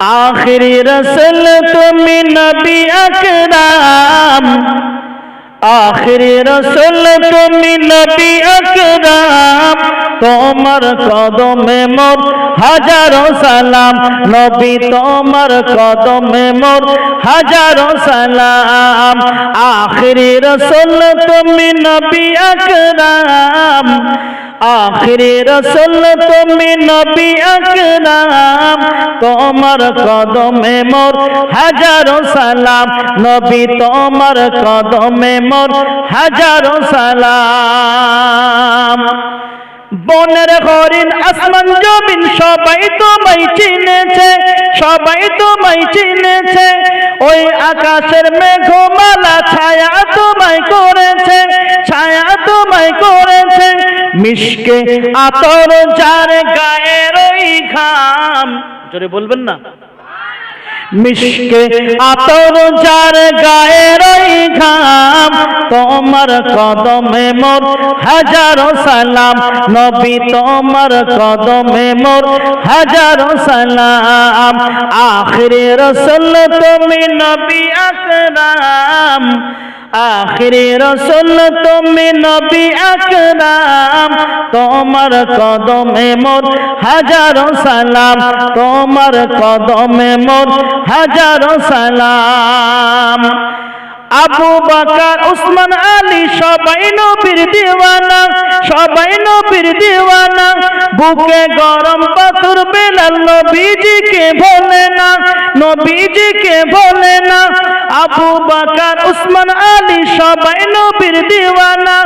আখিরি রসুল তুমি নবী আকরাম। আখিরি রসুল তুমি নবী আকরাম। তোমার কদমে মোর হাজারো সালাম। নবী তোমার কদমে মোর হাজারো সালাম। আখিরি রসুল তুমি নবী আকরাম। আখিরি রসল, তুমি নবী আকরাম। তোমার কদমে মোর হাজারো সালাম। নবী, তোমার কদমে মোর হাজারো সালাম। বনের হরিণ, আসমান, জমিন, সবাই তোমায় চিনেছে, সবাই তোমায় চিনেছে। ওই আকাশের মেঘমালা ছায়া তোমায় করেছে, ছায়া তোমায় করেছে। মিশকে আতর যার গায়ের ওই ঘাম। জোরে বলবেন না। মিশকে আতর যার গায়ের ঘাম, তোমার কদমে মোর হাজার সালাম। নবী, তোমার কদমে মোর হাজার সালাম। আখরে রসল, তুমি নবী আকরাম। আখিরে রসুল, তুমি নবী আকরাম। তোমার কদমে মোর হাজারো সালাম। তোমার কদমে মোর হাজারো সালাম। আবু বাকার, উসমান আলী সবাই নবীর দিওয়ানা, সবাই নবীর দিওয়ানা। বুকে গরম পাথর বেলাল নবীজিকে ভোলে না, নবীজিকে ভোলে না। আবু বাকার, উসমান আলী সবাই নবীর দিওয়ানা,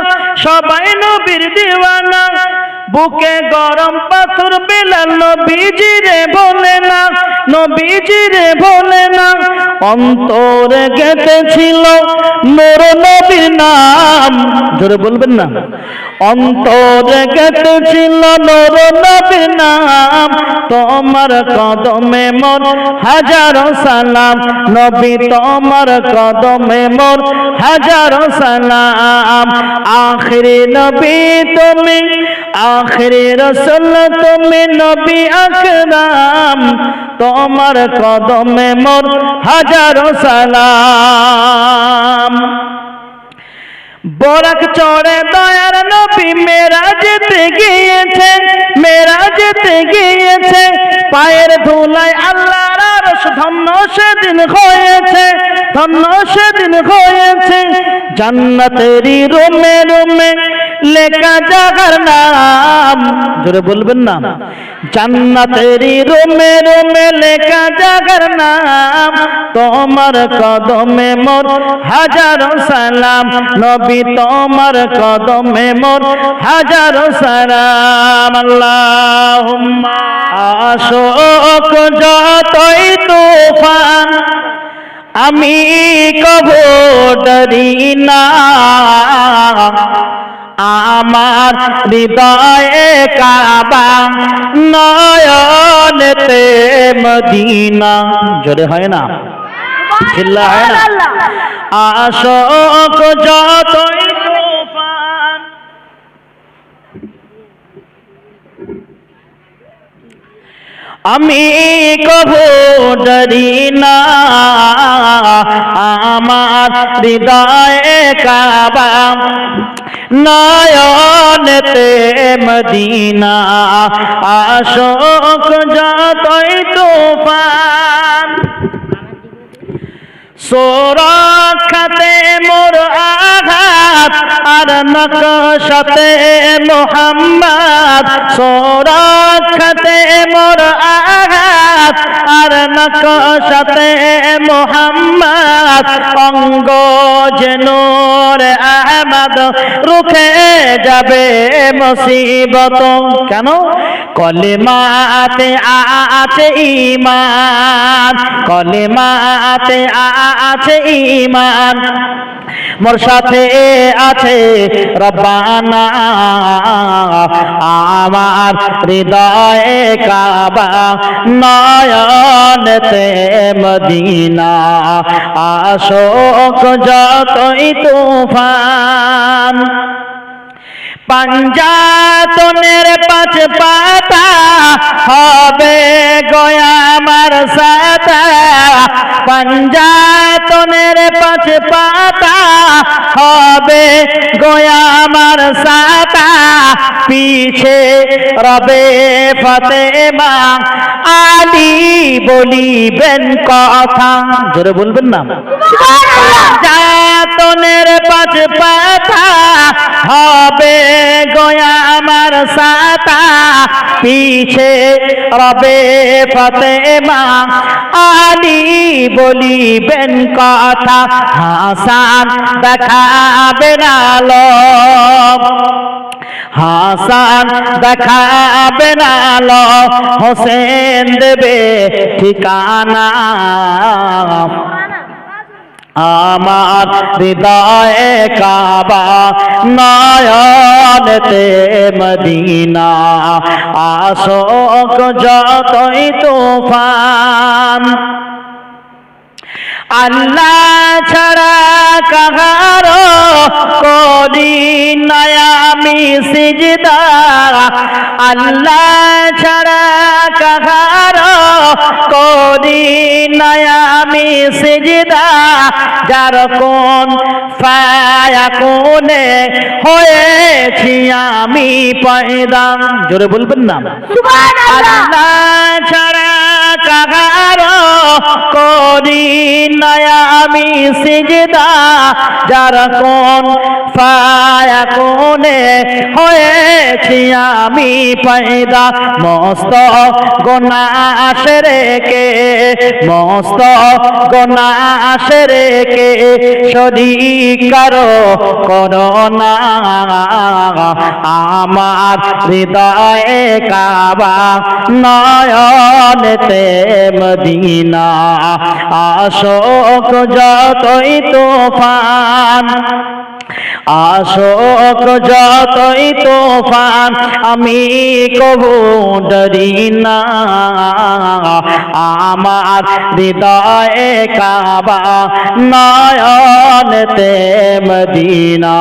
সবাই নবীর দিওয়ানা। বুকে গরম পাথর বেলাল নবীজি রে বলে না, নবীজি রে বলে না। অন্তরে গেঁথেছিল নোর নবীর নাম। জোরে বলবেন না। অন্তরে গেঁথেছিল নোর নবীর নাম। তোমার কদমে মোর হাজারো সালাম। নবী, তোমার কদমে মোর হাজারো সালাম। আখিরি নবী, তুমি আখিরি রসুল, তুমি নবী আকরাম, তোমার কদমে মোর হাজারো সালাম। বরাক চড়ে দয়ার নবী মেরা যেতে গিয়েছে মেরা যেতে গিয়েছে, পায়ের ধুলায় আল্লাহর আরশ ধন্য সেদিন হয়েছে। ধন্য সেদিন হয়েছে। জান্নাতেরই রুমে রুমে লেখা জাগার নাম। জোরে বলবেন না। জান্নাতেরই রুমে রুমে লেখা জাগার নাম। তোমার কদমে মোর হাজারো সালাম। নবী, তোমার কদমে মোর হাজারো সালাম। আল্লাহুম্মা আশোক যতই তুফান। আমি কবো ডরি না। আমার হৃদয়ে কাবা নয়নেতে মদিনা। জোরে হয় না? চিল্লা হয় না? আশোক যতই তুফান। আমি কবো ডরি না। আমার হৃদয়ে কাবা নয়নেতে মদিনা। আশোক যতই তুফান সোরাখাতে মোর আঘাত, আর নকশাতে মোহাম্মদ। সোরাখাতে মোর আঘাত, আর নকশাতে মোহাম্মদ। অঙ্গ জেনুর আহমদ, রুখে যাবে মুসিবত। কেন? কলেমাতে আছে ইমান, কলেমাতে আছে ইমান মোর সাথে আছে রব্বানা আমার হৃদয়ে কাবা নয়নতে মদিনা আশোক যতই তুফান। পাঞ্জাতনের পাঁচ পাতা হবে গয়ামার সা পাঞ্জাতনের পাঁচ পাতা হবে গোয়া আমার সাতা পিছে রবে ফতেমা আলী বলিবেন কথা। জোরে বলবেন না। যাতনের পাঁচ পাতা হবে গোয়া আমার সাতা, পিছে রবে ফতেমা। আলী বলিবেন কথা, হাসান দেখাবেন আলো হাসান দেখাবেন আলো হোসেন দেবে ঠিকানা। আমার হৃদয়ে কাবা নয়নতে মদিনা। আশোক যতই তুফান, আল্লাহ ছাড়া কাহারো করি নয়ামি সিজদা, আল্লাহ ছাড়া কাহারো করি নয়ামি সিজদা যার কোন ফায়া কোনে হয়েছি আমি পয়দা। জোরে বলবেন না। আল্লাহ কাহারো করি নয়া আমি সিজদা, যার কোন ফায়া কোনে হয়েছি আমি পয়দা। মস্ত গোনা আসে রেখে মস্ত গোনা আসে রেখে শরীর কারও করোনা। আমার হৃদয়ে কাবা নয়নতে মদিনা। আশোক যতই তোফান, আশোক যতই তোফান, আমি কবু ডরি না। আমার হৃদয়ে কাবা নয়নতে মদিনা।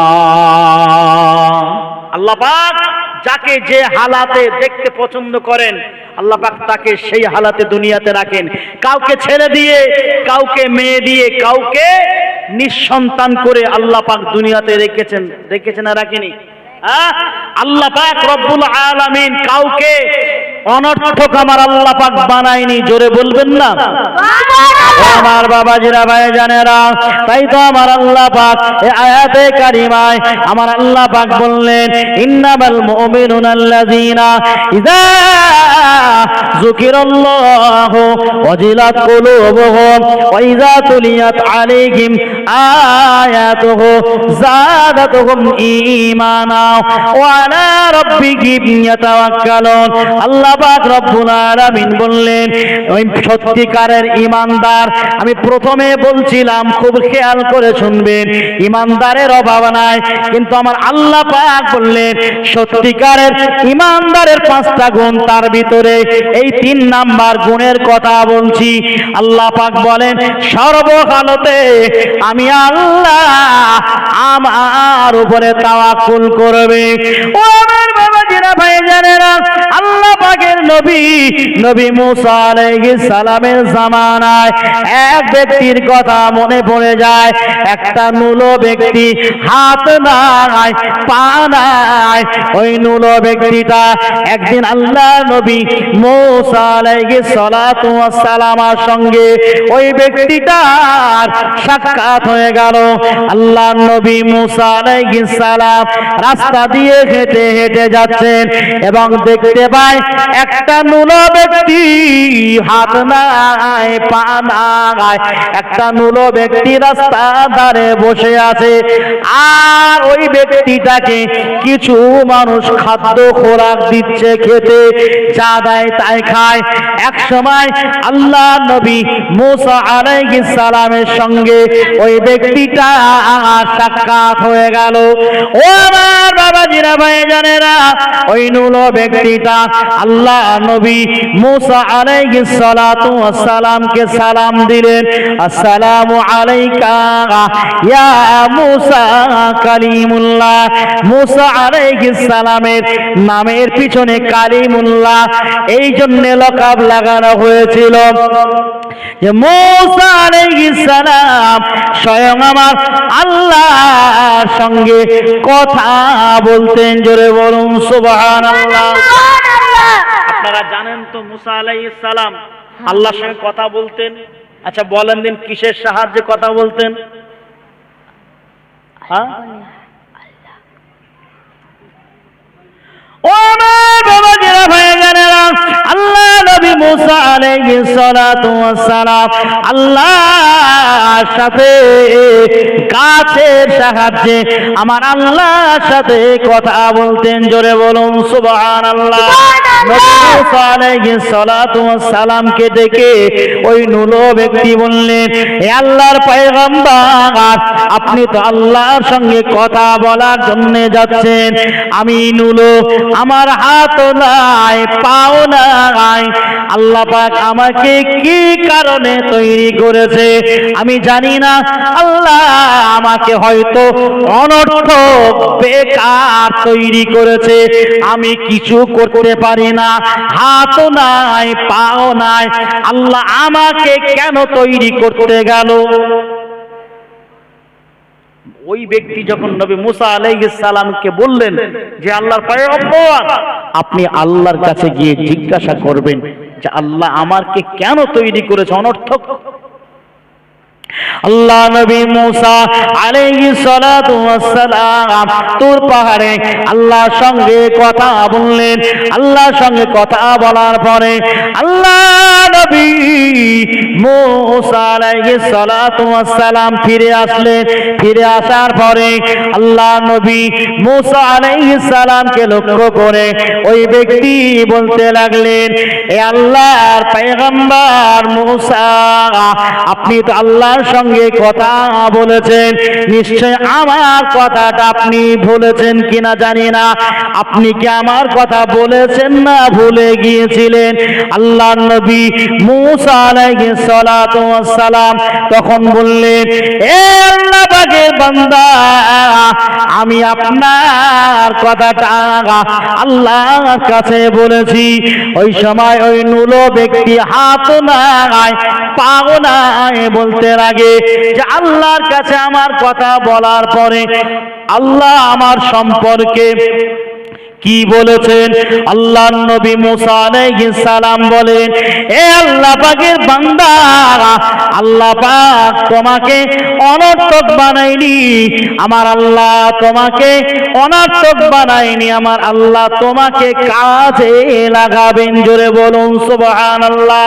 আল্লাহ পাক যাকে যে হালাতে দেখতে পছন্দ করেন, আল্লাহ পাক তাকে সেই হালাতে দুনিয়াতে রাখেন কাউকে ছেড়ে দিয়ে, কাউকে মেয়ে দিয়ে, কাউকে নিঃসন্তান করে আল্লাহ পাক দুনিয়াতে রেখেছেন রেখেছেন আর রাখেনি? আল্লাহ পাক রব্বুল আলামিন কাউকে অনর্থক আমার আল্লাহ পাক বানায়নি, জোরে বলবেন না? আমার বাবাজিরা ভাই জানেরা তাই তো আমার আল্লাহ পাক এই আয়াতে কারিমায় আমার আল্লাহ পাক বললেন, ইন্নামাল মুমিনুনা আল্লাযীনা ইযা যুকিরাল্লাহু ওয়াজিলাত কুলুবুহুম ওয়া ইযা তুলিয়াত আলাইহিম আয়াতুহু যাদাতুহুম ঈমানা ওয়া আলা রাব্বিহিম ইয়াতাওয়াক্কালুন। আল্লাহ পাক রব্বুল আলামিন বললেন, ওই সত্যিকারের ইমানদার, আমি প্রথমে বলছিলাম, খুব খেয়াল করে শুনবেন, ইমানদারের অভাব নাই, কিন্তু আমার আল্লাহ পাক বললেন, সত্যিকারের ইমানদারের পাঁচটা গুণ, তার ভিতরে এই তিন নাম্বার গুণের কথা বলছি। আল্লাহ পাক বলেন, সর্বকালতে আমি আল্লাহ আমার উপরে তাওয়াক্কুল করবে। ও আমার বাবাজিরা ভাই জানেরা আল্লাহ পাকের নবী নবী মুসা আলাইহিস সালামের জামানায় এক ব্যক্তির কথা মনে পড়ে যায়, একটা নুলো ব্যক্তি হাত নাই পা নাই ওই নুলো ব্যক্তিটা একদিন আল্লাহ নবী মুসা আলাইহিস সালাতু ওয়াস সালামার সঙ্গে ওই ব্যক্তিটার সাক্ষাৎ হয়ে গেল। আল্লাহ নবী মুসা আলাইহিস সালাম রাস্তা দিয়ে হেঁটে হেঁটে যাচ্ছেন এবং দেখতে পায় একটা নুলো ব্যক্তি হাত নাই, পা নাই, একটা নুলো ব্যক্তি রাস্তা ধারে বসে আছে। আর ওই ব্যক্তিটাকে কিছু মানুষ খাদ্য খোরাক দিচ্ছে খেতে, যা দেয় তাই খায়। এক সময় আল্লাহ নবী মুসা আলাইহিস সালামের সঙ্গে ওই ব্যক্তিটা সাক্ষাৎ হয়ে গেল। ও আমার বাবাজিরা ভাই জানেরা ওই নুলো ব্যক্তিটা আল্লাহ নবী মুসা আলাইহিস সালাতু ওয়াস সালামকে সালাম দিলেন, আসসালামু আলাইকা ইয়া মুসা কালিমুল্লাহ। মুসা আলাইহিস সালামের নামের পিছনে কালিমুল্লাহ, এই জন্য লকাব লাগানো হয়েছিল যে মৌসা আলাইহিস সালাম স্বয়ং আমার আল্লাহর সঙ্গে কথা বলতেন। জোরে বলুন, সুবহানাল্লাহ। আপনারা জানেন তো মুসা আলাই সালাম আল্লাহর সঙ্গে কথা বলতেন। আচ্ছা বলেন দিন কিসের সাহায্যে কথা বলতেন? হ্যাঁ? ও মুসা আলাইহিস সালাতু ওয়াস সালাম আল্লাহর সাথে গাছের সাহায্যে আমার আল্লাহর সাথে কথা বলতেন জোরে বলুন সুবহানাল্লাহ। নবী মুসা আলাইহিস সালাতু ওয়াস সালামকে ডেকে ওই নুলো ব্যক্তি বললেন হে আল্লাহর পয়গম্বর আপনি তো আল্লাহর সঙ্গে কথা বলার জন্য যাচ্ছেন। আমি নুলো আমার হাত নাই পাও নাই আল্লাহ পাক আমাকে কি কারণে তৈরি করেছে? আমি জানি না। আল্লাহ আমাকে হয়তো অনর্থক বেকার তৈরি করেছে। আমি কিছু করতে পারি না। হাত নাই, পাও নাই। আল্লাহ আমাকে কেন তৈরি করতে গেল? ওই ব্যক্তি যখন নবী মুসা সালামকে বললেন যে আল্লাহর পয়গম্বর আপনি আল্লাহর কাছে গিয়ে জিজ্ঞাসা করবেন যে আল্লাহ আমাকে কেন তৈরি করেছে অনর্থক? আল্লাহ নবী মুসা আলাইহিস সালাতু ওয়াসসালাম তুর পাহাড়ে আল্লাহর সঙ্গে কথা বললেন। আল্লাহর সঙ্গে কথা বলার পরে আল্লাহ নবী মুসা আলাইহিস সালাতু ওয়াসসালাম ফিরে আসলেন। ফিরে আসার পরে আল্লাহ নবী মুসা আলাইহিস সালামকে লক্ষ্য করে ওই ব্যক্তি বলতে লাগলেন, এ আল্লাহর পয়গম্বর মুসা, আপনি তো আল্লাহর সঙ্গে কথা বলেছেন। নিশ্চয় আমার কথাটা আপনি বলেছেন কিনা জানি না। আপনি কি আমার কথা বলেছেন না ভুলে গিয়েছিলেন? আল্লাহ নবী মুসা আলাইহিস সালাতু সালাম তখন বললেন, এ বান্দা, আমি আপনার কথাটা আল্লাহর কাছে বলেছি। ওই সময় ওই নুলো ব্যক্তি হাত নাই, পাও নাই বলতে লাগে যে আল্লাহর কাছে আমার কথা বলার পরে আল্লাহ আমার সম্পর্কে কি বলেছেন? আল্লাহ নবী মুসা আলাইহিস সালাম বলেন এ আল্লাহ পাকের বান্দা আল্লাহ পাক তোমাকে অনর্থক বানাইনি আমার আল্লাহ তোমাকে অনর্থক বানাইনি আমার আল্লাহ তোমাকে কাজে লাগাবেন। জোরে বলুন সুবহানাল্লাহ।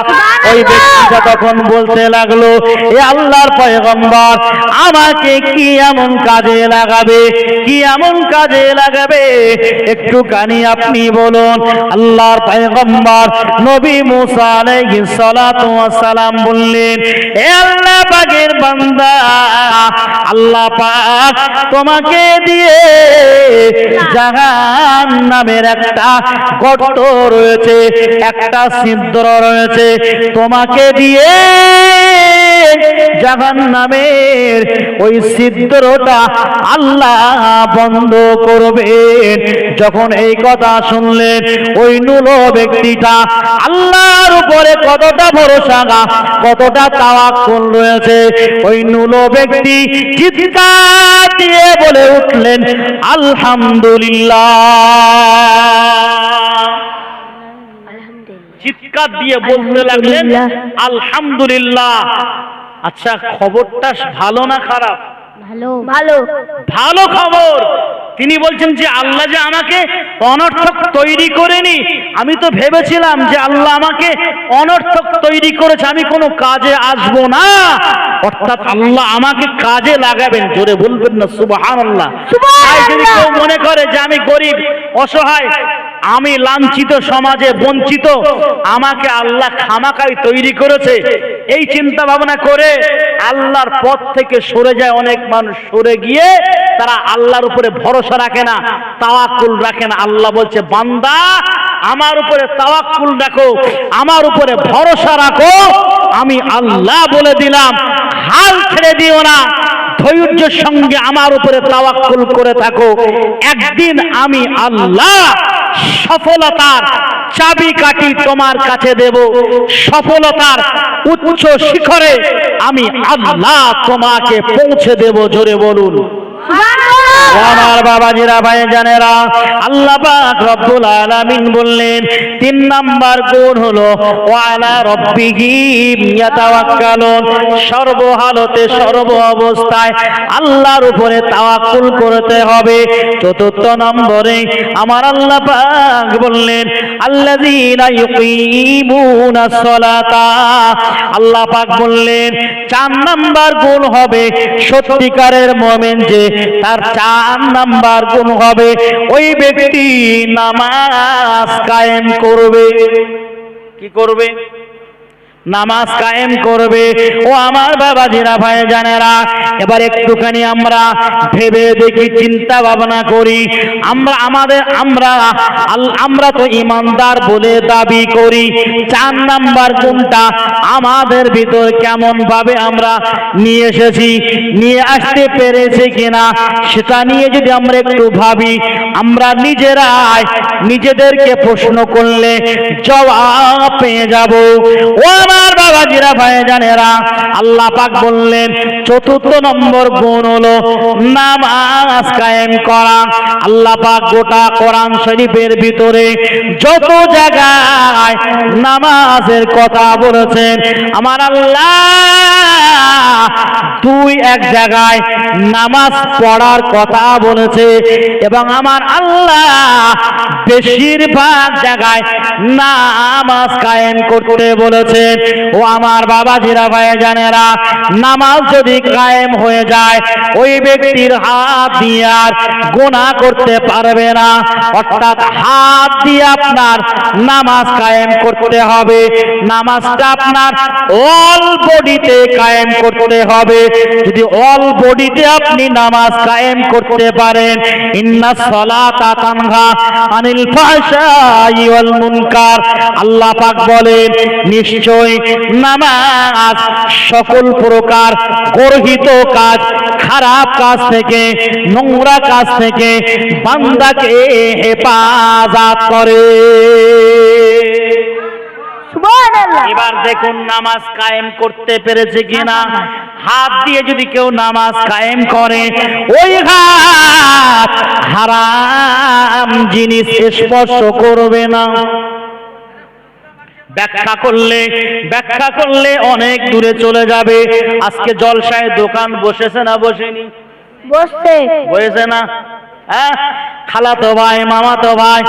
ওই ব্যক্তিটা তখন বলতে লাগল এ আল্লাহর পয়গম্বর আমাকে কি এমন কাজে লাগাবে? কি এমন কাজে লাগাবে? একটুখানি আপনি বলুন, আল্লাহর পয়গম্বর নবী মুসা আলাইহিস সালাতু ওয়াস সালাম বললেন, এ আল্লাহ পাকের বান্দা, আল্লাহ পাক তোমাকে দিয়ে জাহান নামের একটা গর্ত রয়েছে, একটা ছিদ্র রয়েছে, তোমাকে দিয়ে জাহান নামের ওই ছিদ্রটা আল্লাহ বন্ধ করবেন। যখন এই কথা শুনলেন ওই নুলো ব্যক্তিটা আল্লাহর উপরে কতটা ভরসা কতটা তাওয়াক্কুল রয়েছে ওই নুলো ব্যক্তি চিৎকার দিয়ে বলে উঠলেন আলহামদুলিল্লাহ। চিৎকার দিয়ে বলতে লাগলেন আলহামদুলিল্লাহ। আচ্ছা খবরটা ভালো না খারাপ? ভালো। ভালো। ভালো খবর। তিনি বলছেন যে আল্লাহ যে আমাকে অনর্থক তৈরি করেনি। আমি তো ভেবেছিলাম যে আল্লাহ আমাকে অনর্থক তৈরি করেছে। আমি কোনো কাজে আসব না। অর্থাৎ আল্লাহ আমাকে কাজে লাগাবেন। জোরে বলবেন না সুবাহান আল্লাহ যদি কেউ মনে করে যে আমি গরিব অসহায় আমি লাঞ্ছিত সমাজে বঞ্চিত। আমাকে আল্লাহ খামাকাই তৈরি করেছে। এই চিন্তা ভাবনা করে আল্লাহর পথ থেকে সরে যায় অনেক মানুষ। সরে গিয়ে তারা আল্লাহর উপরে ভরসা রাখে না, তাওয়াক্কুল রাখে না। আল্লাহ বলছে, বান্দা, আমার উপরে তাওয়াক্কুল রাখো, আমার উপরে ভরসা রাখো। আমি আল্লাহ বলে দিলাম, হাল ছেড়ে দিও না। ধৈর্যের সঙ্গে আমার উপরে তাওয়াক্কুল করে থাকো। একদিন আমি আল্লাহ সফলতার চাবি কাটি তোমার কাছে দেব। সফলতার উচ্চ শিখরে আমি আল্লাহ তোমাকে পৌঁছে দেব, জোরে বলুন। আমার বাবাজিরা ভাই জানেরা আল্লাহ পাক রব্বুল আলামিন বললেন, তিন নাম্বার গুণ হলো, ওয়ালা রব্বিহিম ইয়াতাওয়াক্কালুন, সর্বহালতে সর্ব অবস্থায় আল্লাহর উপরে তাওয়াক্কুল করতে হবে। চতুর্থ নম্বরে আমার আল্লাহ পাক বললেন, আল্লাযীনা ইউকিমুনা সলাতা। আল্লাহ পাক বললেন, চার নাম্বার গুণ হবে সত্যিকারের মুমিন যে তার চার নাম্বার গুণ হবে। ওই ব্যক্তি নামাজ কায়েম করবে। কি করবে? নামাজ কায়েম করবে। ও আমার বাবাজিরা ভাই জানেরা, এবার একটুখানি আমরা ভেবে দেখি, চিন্তা ভাবনা করি। আমরা আমাদের, আমরা আমরা তো ইমানদার বলে দাবি করি। চার নাম্বার গুণটা আমাদের ভিতর কেমন ভাবে আমরা নিয়ে এসেছি, নিয়ে আসতে পেরেছি কিনা, সেটা নিয়ে যদি আমরা একটু ভাবি, আমরা নিজেরাই নিজেদেরকে প্রশ্ন করলে জবাব পেয়ে যাব। ও আমার বাবাজিরা ভাই জানেরা আল্লাহ পাক বললেন, চতুর্থ নম্বর গুণ হলো নামাজ কায়েম করা। আল্লাহ পাক গোটা কোরআন শরীফের ভিতরে যত জায়গায় নামাজের কথা বলেছেন, আমার আল্লাহ দুই এক জায়গায় নামাজ পড়ার কথা বলেছে এবং আমার আল্লাহ বেশিরভাগ জায়গায় নামাজ কায়েম করতে বলেছেন। ও আমার বাবা জিরা ভাই জানেরা, নামাজ যদি কায়েম হয়ে যায়, ওই ব্যক্তির হাত দিয়ে আর গোনা করতে পারবে না। অর্থাৎ হাত দিয়ে আপনার নামাজ কায়েম করতে হবে। নামাজটা আপনার অল বডিতে কায়েম করতে হবে। যদি অল বডিতে আপনি নামাজ কায়েম করতে পারেন, ইন্না সলাতা তানহা আনিল ফাহশাই ওয়াল মুনকার। আল্লাহ পাক বলেন নিশ্চয় নামাজ সকল প্রকার গর্হিত কাজ খারাপ কাজ থেকে নোংরা কাজ থেকে বান্দাকে হেফাজত করে। এবার দেখুন নামাজ কায়েম করতে পেরেছে কিনা। হাত দিয়ে যদি কেউ নামাজ কায়েম করে ওই হাত হারাম জিনিস স্পর্শ করবে না। ব্যাখ্যা করলে ব্যাখ্যা করলে অনেক দূরে চলে যাবে। আজকে জলসায় দোকান বসেছে না বসেনি? বসে বসেছে না? হ্যাঁ? খালাতো ভাই মামাতো ভাই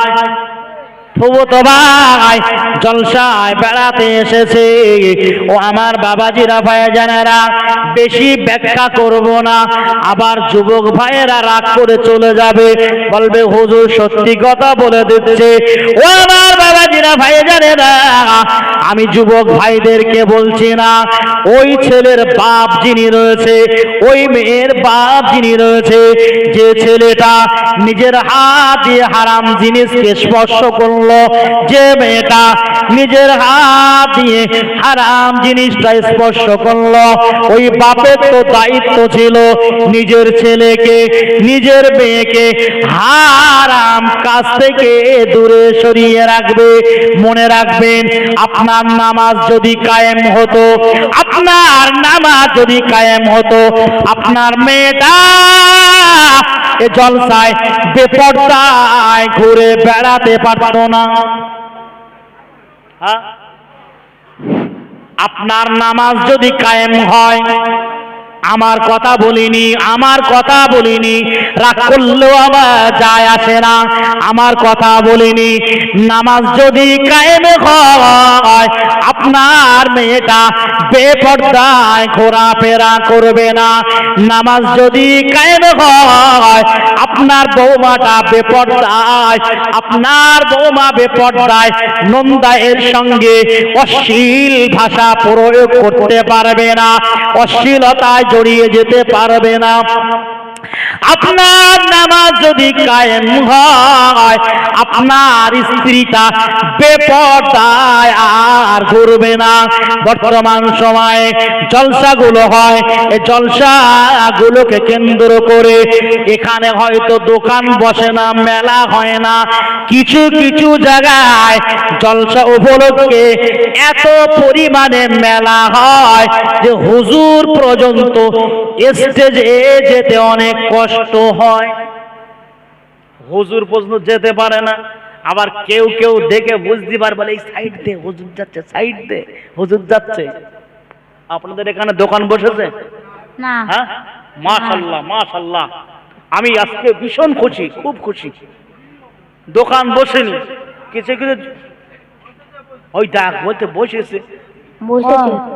ফুবতো ভাই জলসায় বেড়াতে এসেছে। ও আমার বাবাজিরা ভাই জানেরা, বেশি ব্যাখ্যা করব না। আবার যুবক ভাইয়েরা রাগ করে চলে যাবে। বলবে, হুজুর সত্যি কথা বলে দিচ্ছে। ও আমার বাবাজিরা ভাই জানেরা, আমি যুবক ভাইদেরকে বলছি না। ওই ছেলের বাপ যিনি রয়েছে, ওই মেয়ের বাপ যিনি রয়েছে, যে ছেলেটা নিজের হাত দিয়ে হারাম জিনিসকে স্পর্শ করল যে মেয়েটা নিজের হাত দিয়ে হারাম জিনিসটা স্পর্শ করল, ওই বাপের তো দায়িত্ব ছিল নিজের ছেলেকে, নিজের মেয়েকে হারাম কাছ থেকে দূরে সরিয়ে রাখবে। মনে রাখবেন, আপনার নামাজ যদি কায়েম হতো, আপনার নামাজ যদি কায়েম হতো, আপনার মেয়েটা এ জলসায় বেপর্দায় ঘুরে বেড়াতে পারত না হ্যাঁ? আপনার নামাজ যদি কায়েম হয় আমার কথা বলিনি, আমার কথা বলিনি, রাগ করলেও আমার যায় আসে না। আমার কথা বলিনি, নামাজ যদি কায়েমে হয়, আপনার মেয়েটা বেপর্দায় ঘোরাফেরা করবে না। নামাজ যদি কায়েমে হয়, আপনার বৌমাটা বেপর্দায়, আপনার বৌমা বেপর্দায় নন্দায়ের সঙ্গে অশ্লীল ভাষা প্রয়োগ করতে পারবে না। অশ্লীলতায় জড়িয়ে যেতে পারবে না আপনার নামাজ যদি কায়েম হয়, আপনার স্ত্রীটা বেপরদায় আর ঘুরবে না। বর্তমান সময়ে জলসাগুলো হয় এই জলসাগুলোকে কেন্দ্র করে এখানে হয়তো দোকান বসে না, মেলা হয় না। কিছু কিছু জায়গায় জলসা উপলক্ষে এত পরিমাণে মেলা হয় যে হুজুর পর্যন্ত স্টেজে যেতে অনেক কষ্ট হয়। হুজুর পর্যন্ত যেতে পারে না। আবার কেউ কেউ দেখে বুঝতে পারে বলে এই সাইড দে হুজুর যাচ্ছে সাইড দে হুজুর যাচ্ছে। আপনাদের এখানে দোকান বসেছে? না। হ্যাঁ? মাশাল্লাহ মাশাল্লাহ আমি আজকে ভীষণ খুশি খুব খুশি। দোকান বসেনি। কিছু কিছু ওই ডাক বলতে বসেছে।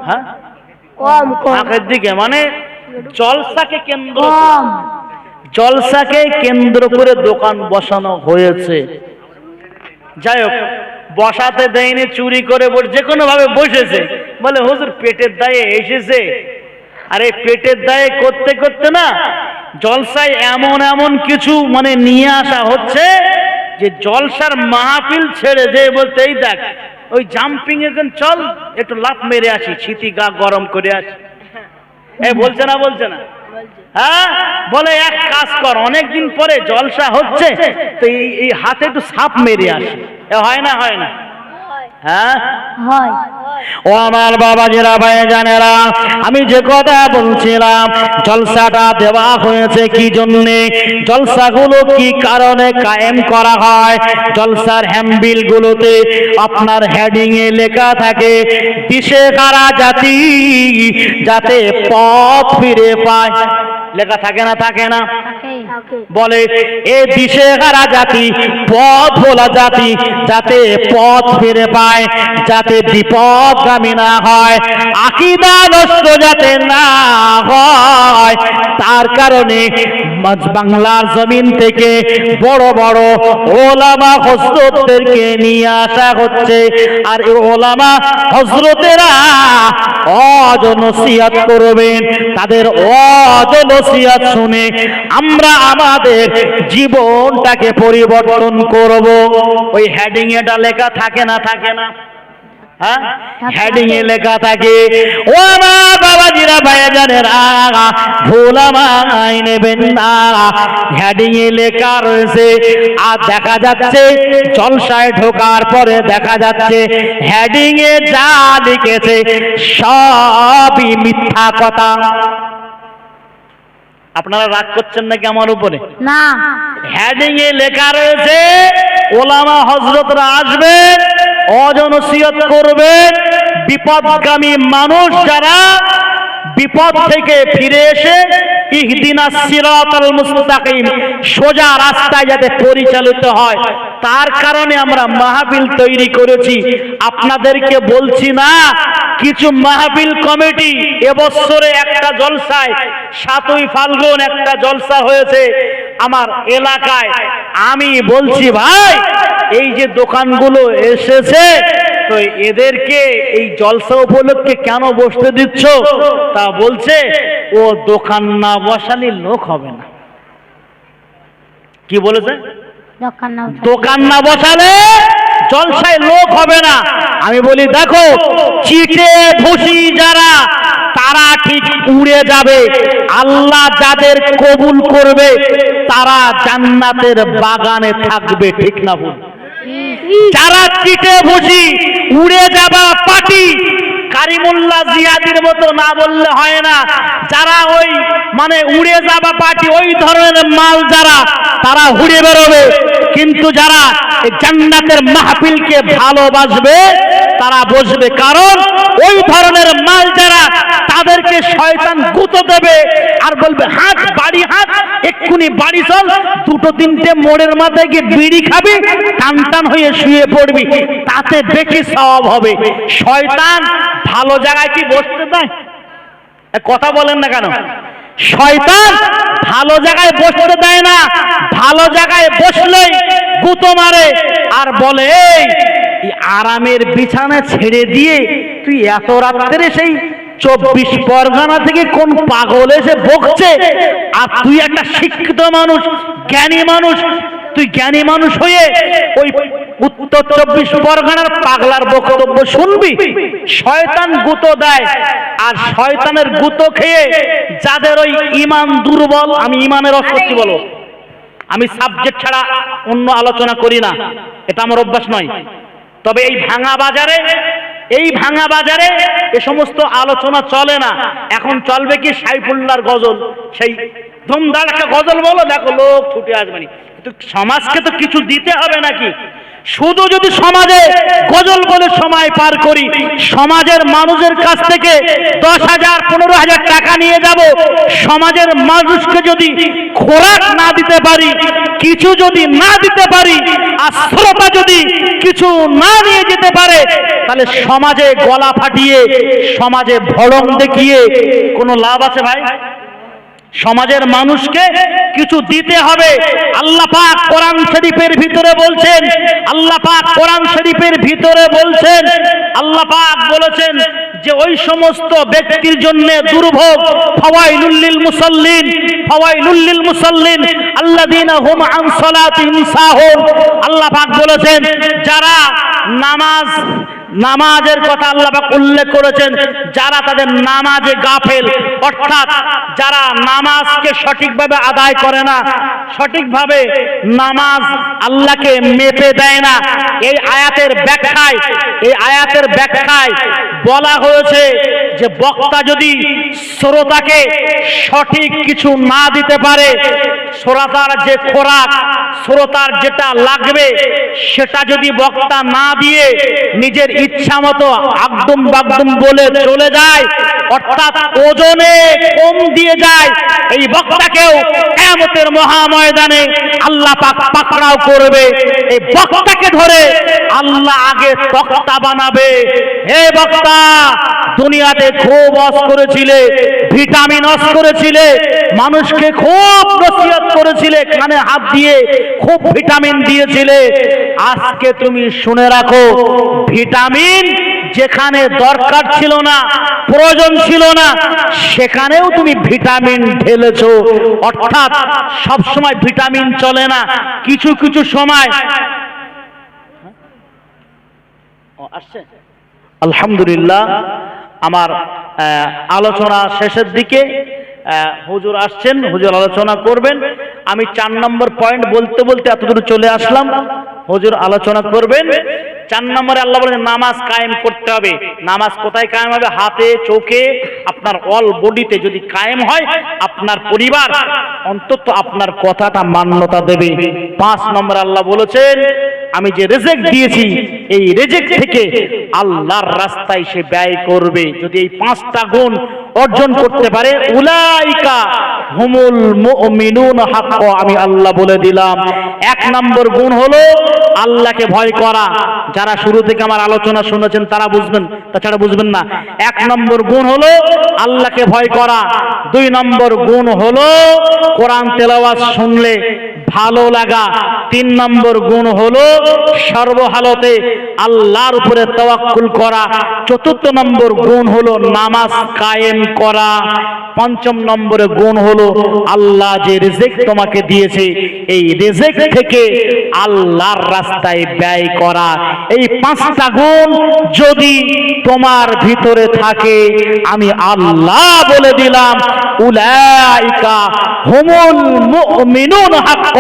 হ্যাঁ? দিকে মানে জলসাকে কেন্দ্র জলসাকে কেন্দ্র করে দোকান বসানো হয়েছে। যাই হোক বসাতে দেয়নি চুরি করে যে কোনো ভাবে বসেছে। বলে হুজুর পেটের দায়ে এসেছে। আরে পেটের দায়ে করতে করতে না জলসায় এমন এমন কিছু মানে নিয়ে আসা হচ্ছে যে জলসার মাহফিল ছেড়ে যে বলতে এই দেখ ওই জাম্পিং এখন চল একটু লাফ মেরে আসি ছিটি গা গরম করে আসি। এ বলছে না বলছে না। হ্যাঁ? বলে এক কাজ কর অনেকদিন পরে জলসা হচ্ছে তো এই এই হাতে একটু সাপ মেরে আসে। হয় না হয় না? হ্যাঁ? হয়। ও আমার বাবা বাবাজিরা ভাই জানেরা আমি যে কথা বলছিলাম, জলসাটা দেওয়া হয়েছে কি জন্যে? জলসাগুলো কি কারণে কায়েম করা হয়? জলসার হ্যাম্বিল গুলোতে আপনার হেডিং এ লেখা থাকে দিশে কারা জাতি যাতে পথ ফিরে পায়। লেখা থাকে না থাকে না। বলে এ দিশে হারা জাতি পথ ভোলা জাতি যাতে পথ ফিরে পায় যাতে বিপদগামী না হয় আকিদা নষ্ট যাতে না হয়। তার কারণে বাংলার জমিন থেকে বড় বড় ওলামা হজরতদেরকে নিয়ে আসা হচ্ছে। আর এই ওলামা হজরতেরা অজ নসিহাত করবেন। তাদের অজ নসিহাত শুনে আমরা আমাদের জীবনটাকে পরিবর্তন করব। ওই হেডিং এটা লেখা থাকে না থাকে না? হ্যাঁ? হেডিং এ লেখা থাকে ও আমার বাবাজিরা ভাইয়া জানের ভুল আমায় নেবেন না। হেডিং এ লেখা রয়েছে আর দেখা যাচ্ছে জলসায় ঢোকার পরে দেখা যাচ্ছে হেডিং এ যা লিখেছে সবই মিথ্যা কথা। আপনারা রাগ করছেন নাকি আমার উপরে? না। হেডিং এ লেখা রয়েছে ওলামা হজরতরা আসবেন অজনসিয়ত করবেন বিপদগামী মানুষ যারা বিপদ থেকে ফিরে এসে ইহদিনা সিরাতাল মুস্তাকিম সোজা রাস্তায় যাতে পরিচালিত হয়। তার কারণে আমরা মাহফিল তৈরি করেছি। আপনাদেরকে বলছি না কিছু মাহফিল কমিটি এবছরে একটা জলসায় সাতই ফাল্গুন একটা জলসা হয়েছে আমার এলাকায়। আমি বলছি ভাই এই যে দোকানগুলো এসেছে তো এদেরকে এই জলসা উপলক্ষে কেন বসতে দিচ্ছ? তা বলছে ও দোকান না বসালে লোক হবে না। কি বলেছে? দোকান না দোকান না বসালে জলসায় লোক হবে না। আমি বলি, দেখো, চিটে ভুসি যারা, তারা ঠিক উড়ে যাবে। আল্লাহ যাদের কবুল করবে, তারা জান্নাতের বাগানে থাকবে। ঠিক না ভুল? যারা চিটে ভুসি উড়ে যাবা পাটি, কারিমুল্লাহ জিয়াদির মতো না বললে হয় না। যারা ওই মানে উড়ে যাবা পাটি, ওই ধরনের মাল যারা, তারা উড়ে বেরোবে। কিন্তু যারা জান্নাতের মাহফিলকে ভালোবাসবে, তারা বসবে কারণ ওই ধরনের মাল যারা তাদেরকে শয়তান গুঁতো দেবে আর বলবে, হাত, বাড়ি, হাত, এক্ষুনি বাড়ি চল, দুটো তিনটে মোড়ের মাথায় গিয়ে বিড়ি খাবি, টান টান হয়ে শুয়ে পড়বি, তাতে বেশি স্বভাব হবে। শয়তান ভালো জায়গায় কি বসতে দেয় কথা বলেন না কেন? শয়তান ভালো জায়গায় বসতে দেয় না, ভালো জায়গায় বসলেই গুতো মারে আর বলে আরামের বিছানা ছেড়ে দিয়ে তুই এত রাত্রে সেই চব্বিশ পরগনা থেকে কোন পাগল এসে বকছে? আর তুই একটা শিক্ষিত মানুষ, জ্ঞানী মানুষ, তুই জ্ঞানী মানুষ হয়ে ওই উত্তর চব্বিশ পরগনার পাগলার বক্তব্য শুনবি। শয়তান গুতো দেয় আর শয়তানের গুতো খেয়ে যাদের ওই ইমান দুর্বল, আমি ইমানের কি বলো? আমি সাবজেক্ট ছাড়া অন্য আলোচনা করি না। এটা আমার অভ্যাস নয়। তবে এই ভাঙা বাজারে, এই ভাঙা বাজারে এ সমস্ত আলোচনা চলে না। এখন চলবে কি সাইফুল্লাহর গজল? সেই ধুমধার একটা গজল বলো, দেখো লোক ছুটে আসবে সমাজকে তো কিছু দিতে হবে নাকি? শুধু যদি সমাজে গজল বলে সময় পার করি, সমাজের মানুষের কাছ থেকে দশ হাজার, পনেরো হাজার টাকা নিয়ে যাব। সমাজের মানুষকে যদি খোরাক না দিতে পারি, কিছু যদি না দিতে পারি আর শ্রোতা যদি কিছু না নিয়ে যেতে পারে, তাহলে সমাজে গলা ফাটিয়ে, সমাজে ভড়ং দেখিয়ে কোনো লাভ আছে ভাই? সমাজের মানুষকে কিছু দিতে হবে। আল্লাহ পাক কোরআন শরীফের ভিতরে বলছেন, আল্লাহ পাক কোরআন শরীফের ভিতরে বলছেন, আল্লাহ পাক বলেছেন যে ওই সমস্ত ব্যক্তির জন্য দুর্ভোগ, ফাওয়াইলুল মুসাল্লিন ফাওয়াইলুল মুসাল্লিন, আল্লাযীনা হুম আন সালাতিহিম সাহুন আল্লাহ পাক বলেছেন, যারা নামাজ নামাজের কথা আল্লাহ উল্লেখ করেছেন, যারা তাদের নামাজে গাফেল, অর্থাৎ যারা নামাজকে সঠিকভাবে আদায় করে না, সঠিকভাবে নামাজ আল্লাহকে মেপে দেয় না। এই আয়াতের ব্যাখ্যায়, এই আয়াতের ব্যাখ্যায় বলা হয়েছে যে বক্তা যদি শ্রোতাকে সঠিক কিছু না দিতে পারে, শ্রোতার যে খোরাক, শ্রোতার যেটা লাগবে, সেটা যদি বক্তা না দিয়ে নিজের ইচ্ছা মতো আগদম বাগদম বলে চলে যায় অর্থাৎ ওজনে কম দিয়ে যায়। এই বক্তাকেও কেমতের মহাময়দানে আল্লাহ পাক পাকড়াও করবে। এই বক্তাকে ধরে আল্লাহ আগে তক্তা বানাবে। হে বক্তা, দুনিয়াতে খুব অস করেছিলে, ভিটামিন অস করেছিলে, মানুষকে খুব নসিহত করেছিলে, কানে হাত দিয়ে খুব ভিটামিন দিয়েছিলে। আজকে তুমি শুনে রাখো, ভিটামিন যেখানে দরকার ছিল না, প্রয়োজন ছিল না, সেখানেও তুমি ভিটামিন ঢেলেছ। অর্থাৎ সব সময় ভিটামিন চলে না, কিছু কিছু সময়। আসছে। আলহামদুলিল্লাহ, আমার আলোচনা শেষের দিকে হুজুর আসছেন, হুজুর আলোচনা করবেন। আমি চার নম্বর পয়েন্ট বলতে বলতে এতদূর চলে আসলাম। হুজুর আলোচনা করবেন। চার নম্বরে আল্লাহ বলেন, নামাজ কায়েম করতে হবে। নামাজ কোথায় কায়েম হবে? হাতে, চোখে, আপনার অল বডিতে যদি কায়েম হয়, আপনার পরিবার, অন্তত আপনার কথাটা মান্যতা দেবে। পাঁচ নম্বর আল্লাহ বলেছেন, আমি যে রেজেক্ট দিয়েছি, এই রেজেক্ট থেকে আল্লাহর রাস্তায় সে ব্যয় করবে। যদি এই পাঁচটা গুণ অর্জন করতে পারে। উলাইকা হুমুল মুমিনুন হাক্ক আমি আল্লাহ বলে দিলাম। এক নম্বর গুণ হলো আল্লাহকে ভয় করা। যারা শুরু থেকে আমার আলোচনা শুনেছেন তারা বুঝবেন তাছাড়া বুঝবেন না। এক নম্বর গুণ হলো আল্লাহকে ভয় করা। দুই নম্বর গুণ হলো কোরআন তেলাওয়াত শুনলে ভালো লাগা। তিন নম্বর গুণ হলো সর্বহালতে আল্লাহর উপরে তাওয়াক্কুল করা। চতুর্থ নম্বর গুণ হলো নামাজ কায়েম। করা পঞ্চম নম্বরে গুণ হলো আল্লাহ যে রিজেক তোমাকে দিয়েছে এই রিজেক থেকে আল্লাহর রাস্তায় ব্যয় করা। এই পাঁচটা গুণ যদি তোমার ভিতরে থাকে আমি আল্লাহ বলে দিলাম উলাইকা হুমুল মুমিনুন হাক্ক।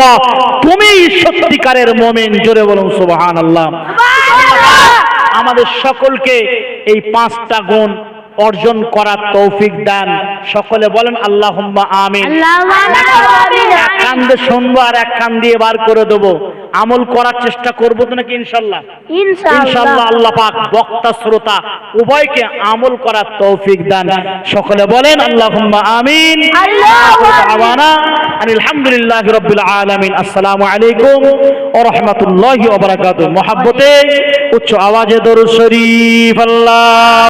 তুমি সত্যিকারের মুমিন জোরে বলুন সুবহানাল্লাহ। আমাদের সকলকে এই পাঁচটা গুণ অর্জন করার তৌফিক দান। সকলে বলেন আল্লাহ আমিন। এক কান দিয়ে শুনব আর এক কান দিয়ে বার করে দেবো। আমল করার চেষ্টা করব তো নাকি ইনশাল্লাহ? ইনশাল্লাহ আল্লাহ পাক বক্তা শ্রোতা উভয়কে আমল করার তৌফিক দান। সকলে বলেন আল্লাহ আমিন আলহামদুলিল্লাহ রব্বিল আলামিন। আসসালামু আলাইকুম ওয়া রাহমাতুল্লাহি বারাকাতুহু। উচ্চ আওয়াজে দরুদ শরীফ আল্লাহ।